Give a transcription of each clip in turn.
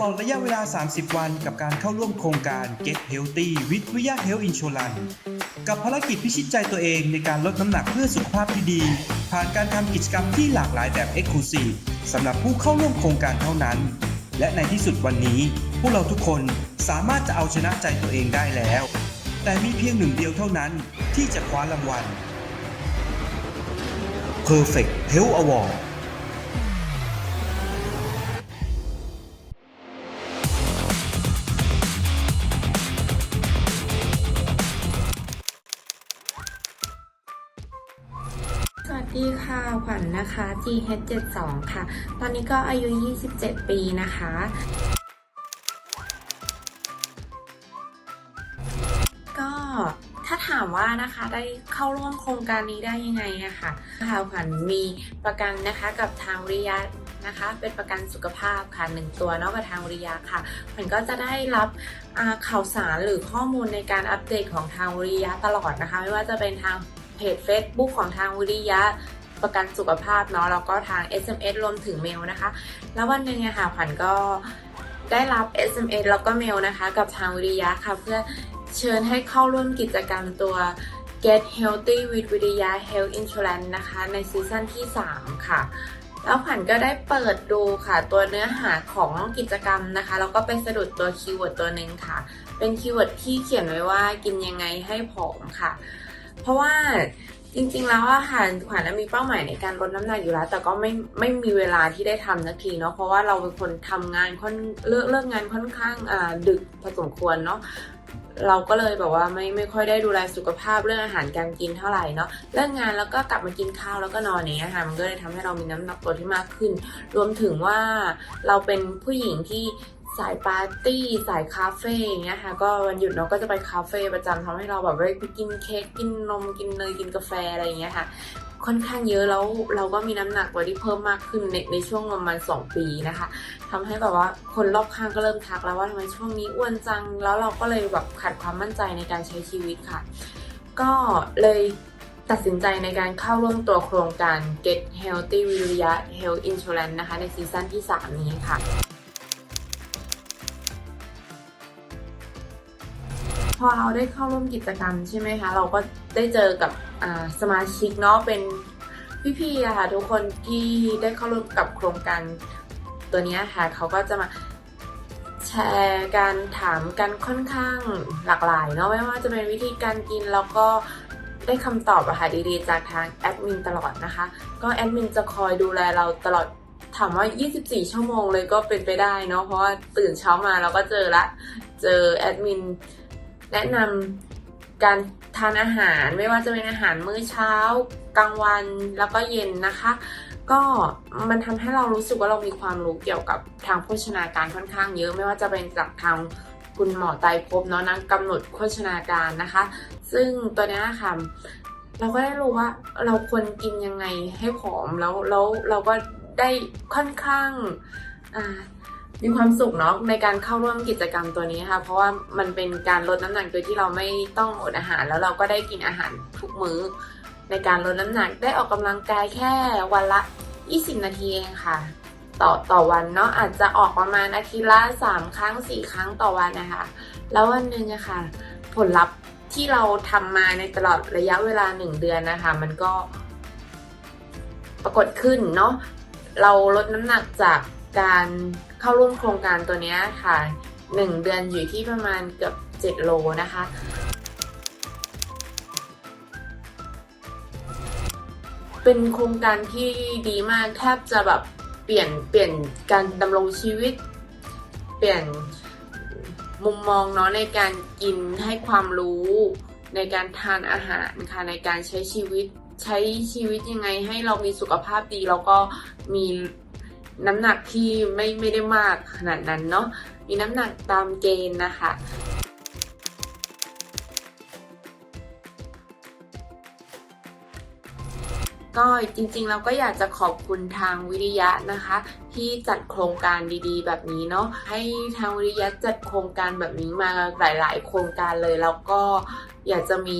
ลอดระยะเวลา 30 วันกับการเข้าร่วมโครงการ Get Healthy with Via Health Insurance กับภารกิจพิชิตใจตัวเองในการลดน้ำหนักเพื่อสุขภาพที่ดี ผ่านการทำกิจกรรมที่หลากหลายแบบ Exclusive สำหรับผู้เข้าร่วมโครงการเท่านั้น และในที่สุดวันนี้ พวกเราทุกคนสามารถจะเอาชนะใจตัวเองได้แล้ว แต่มีเพียงหนึ่งเดียวเท่านั้นที่จะคว้ารางวัล Perfect Health Award ดีค่ะขวัญนะคะ GH72 ค่ะ ตอนนี้ก็อายุ 27 ปีนะคะ ก็ถ้าถามว่านะคะได้เข้าร่วมโครงการนี้ได้ยังไงอะค่ะค่ะขวัญมีประกันนะคะกับทางวิริยะนะคะ เป็นประกันสุขภาพค่ะหนึ่งตัวนอกกับทางวิริยะค่ะขวัญก็จะได้รับข่าวสารหรือข้อมูลในการอัปเดตของทางวิริยะตลอดนะคะ ไม่ว่าจะเป็นทาง เพจ Facebook ของทางวิริยะประกันสุขภาพเนาะแล้วก็ทาง SMS รวมถึงเมลนะคะ แล้ววันหนึ่งอะค่ะขวัญก็ได้รับ SMS แล้วก็เมลนะคะ กับทางวิริยะค่ะ เพื่อเชิญให้เข้าร่วมกิจกรรมตัว Get Healthy with วิริยะ Health Insurance นะคะ ในซีซั่นที่ 3 ค่ะ แล้วขวัญก็ได้เปิดดูค่ะ ตัวเนื้อหาของกิจกรรมนะคะแล้วก็ไปสะดุดตัวคีย์เวิร์ดตัวหนึ่งค่ะ เป็นคีย์เวิร์ดที่เขียนไว้ว่ากินยังไงให้ผอมค่ะ เพราะว่าจริงๆแล้วอะค่ะขวัญมีเป้าหมายในการลดน้ำหนักอยู่แล้ว แต่ก็ไม่ไม่มีเวลาที่ได้ทำสักทีเนาะเพราะว่าเราเป็นคนทำงานค่อนเลิกเลิกงานค่อนข้างอ่าดึกพอสมควรเนาะเราก็เลยแบบว่าไม่ไม่ค่อยได้ดูแลสุขภาพเรื่องอาหารการกินเท่าไหร่เนาะเลิกงานแล้วก็กลับมากินข้าวแล้วก็นอนอย่างเงี้ยค่ะมันก็เลยทำให้เรามีน้ำหนักตัวที่มากขึ้น รวมถึงว่าเราเป็นผู้หญิงที่ สายปาร์ตี้สายคาเฟ่อย่างเงี้ยค่ะก็วันหยุดเราก็จะไปคาเฟ่ประจำทำให้เราแบบไปกินเค้กกินนมกินเนยกินกาแฟอะไรอย่างเงี้ยค่ะ ค่อนข้างเยอะแล้วเราก็มีน้ำหนักตัวที่เพิ่มมากขึ้นในในช่วงประมาณ2ปีนะคะทำให้แบบว่าคนรอบข้างก็เริ่มทักแล้วว่าทำไมช่วงนี้อ้วนจังแล้วเราก็เลยแบบขาดความมั่นใจในการใช้ชีวิตค่ะ ก็เลยตัดสินใจในการเข้าร่วมตัวโครงการ Get Healthy วิริยะ Health Insurance นะคะ ในซีซั่นที่ 3 นี้ค่ะ พอเราได้เข้าร่วมกิจกรรมใช่ไหมคะ เราก็ได้เจอกับสมาชิกเนาะเป็นพี่ๆค่ะทุกคนที่ได้เข้าร่วมกับโครงการตัวนี้ค่ะเขาก็จะมาแชร์การถามกันค่อนข้างหลากหลายเนาะไม่ว่าจะเป็นวิธีการกินแล้วก็ได้คำตอบอะค่ะดีๆ จากทางแอดมินตลอดนะคะ ก็แอดมินจะคอยดูแลเราตลอดถามว่า 24 ชั่วโมงเลยก็เป็นไปได้เนาะเพราะว่าตื่นเช้ามาเราก็เจอละ เจอแอดมิน แนะนำการทานอาหารไม่ว่าจะเป็นอาหารมื้อเช้ากลางวันแล้วก็เย็นนะคะ ก็มันทำให้เรารู้สึกว่าเรามีความรู้เกี่ยวกับทางโภชนาการค่อนข้างเยอะไม่ว่าจะเป็นจากทางคุณหมอไตรภพเนาะนักกำหนดโภชนาการนะคะ ซึ่งตัวนี้ค่ะเราก็ได้รู้ว่าเราควรกินยังไงให้ผอมแล้วแล้วเราก็ได้ค่อนข้างอ่า มีความสุขเนาะในการเข้าร่วมกิจกรรมตัวนี้ค่ะ เพราะว่ามันเป็นการลดน้ำหนักโดยที่เราไม่ต้องอดอาหารแล้วเราก็ได้กินอาหารทุกมื้อ ในการลดน้ำหนักได้ออกกำลังกายแค่วันละ 20 นาทีเองค่ะ ต่อต่อวันเนาะอาจจะออกประมาณอาทิตย์ละ3ครั้ง 4 ครั้งต่อวันนะคะ แล้ววันหนึ่งอะค่ะ ผลลัพธ์ที่เราทำมาในตลอดระยะเวลา 1 เดือนนะคะ มันก็ปรากฏขึ้นเนาะเราลดน้ำหนักจากการ เข้าร่วมโครงการตัวนี้ค่ะ 1 เดือนอยู่ที่ประมาณเกือบ 7 โลนะคะ เป็นโครงการที่ดีมากแทบจะแบบเปลี่ยนเปลี่ยนการดำรงชีวิต เปลี่ยนมุมมองเนาะในการกินให้ความรู้ในการทานอาหารค่ะในการใช้ชีวิตใช้ชีวิตยังไงให้เรามีสุขภาพดีแล้วก็มี น้ำหนักที่ไม่ไม่ได้มากขนาดนั้นเนาะมีน้ำหนักตามเกณฑ์นะคะก็จริงๆเราก็อยากจะขอบคุณทางวิริยะนะคะ ที่จัดโครงการดีๆ แบบนี้เนาะให้ทางวิริยะจัดโครงการแบบนี้มาหลาย ๆ โครงการเลยแล้วก็อยากจะมี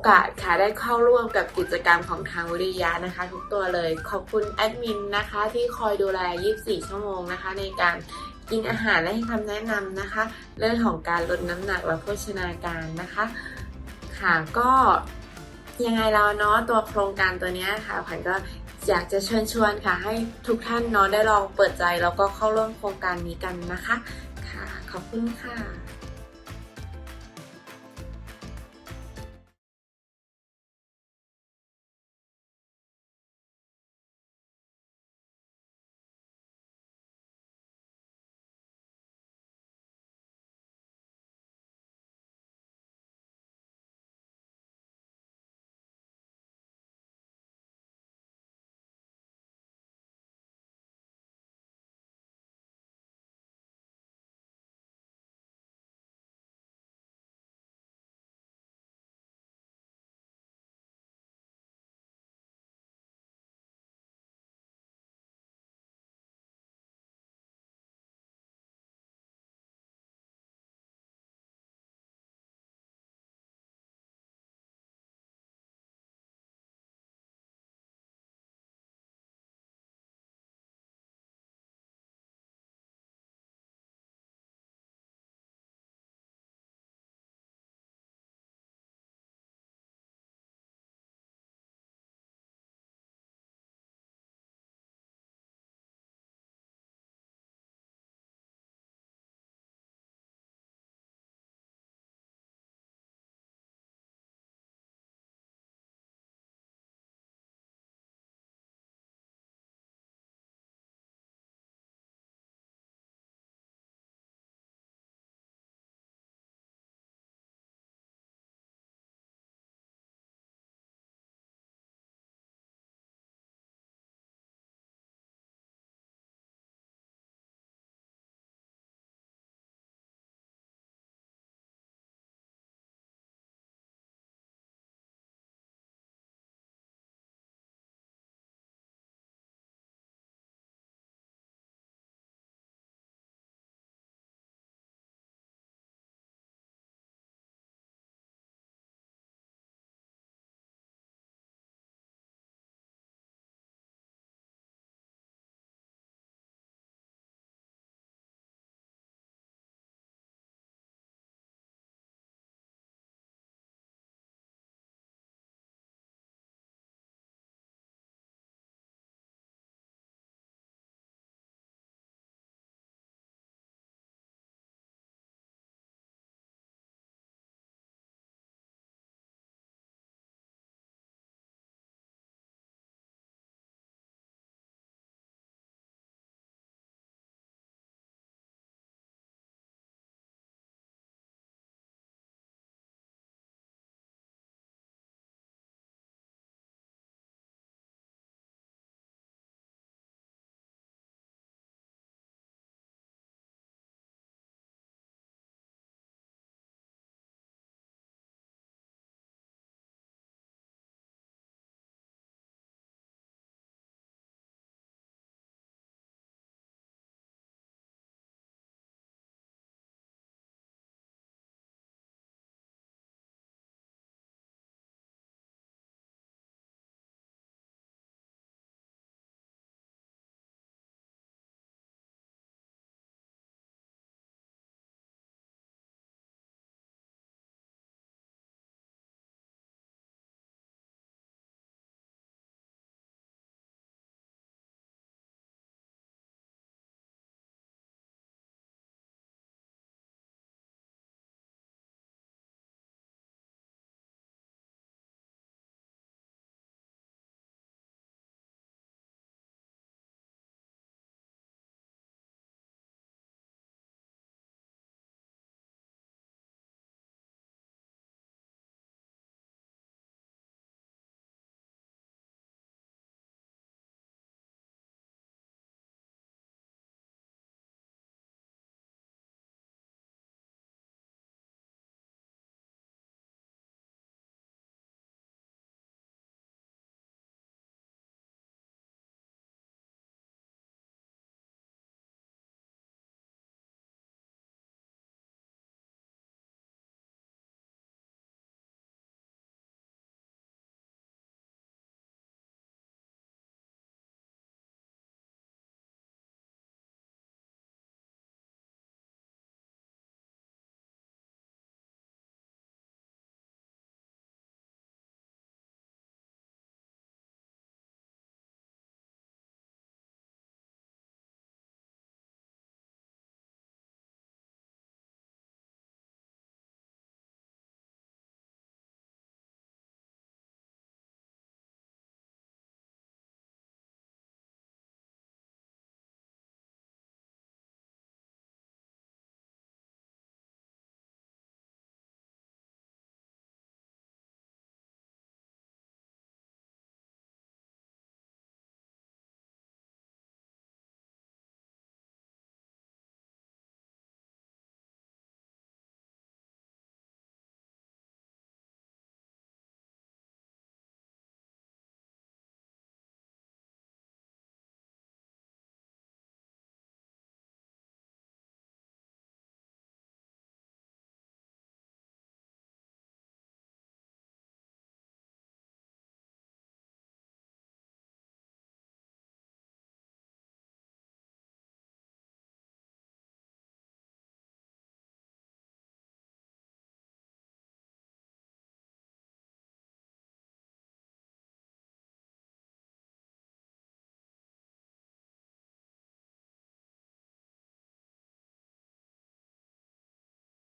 อกาสค่ะได้เข้าร่วมกับกิจกรรมของทางวิริยะนะคะ ทุกตัวเลยขอบคุณแอดมินนะคะที่คอยดูแล 24 ชั่วโมงนะคะ ในการกินอาหารและให้คำแนะนำนะคะ เรื่องของการลดน้ำหนักและโภชนาการนะคะ ค่ะก็ยังไงเราเนาะตัวโครงการตัวนี้ค่ะขวัญก็อยากจะเชิญชวนค่ะ ให้ทุกท่านเนาะได้ลองเปิดใจแล้วก็เข้าร่วมโครงการนี้กันนะคะ ค่ะ ขอบคุณค่ะ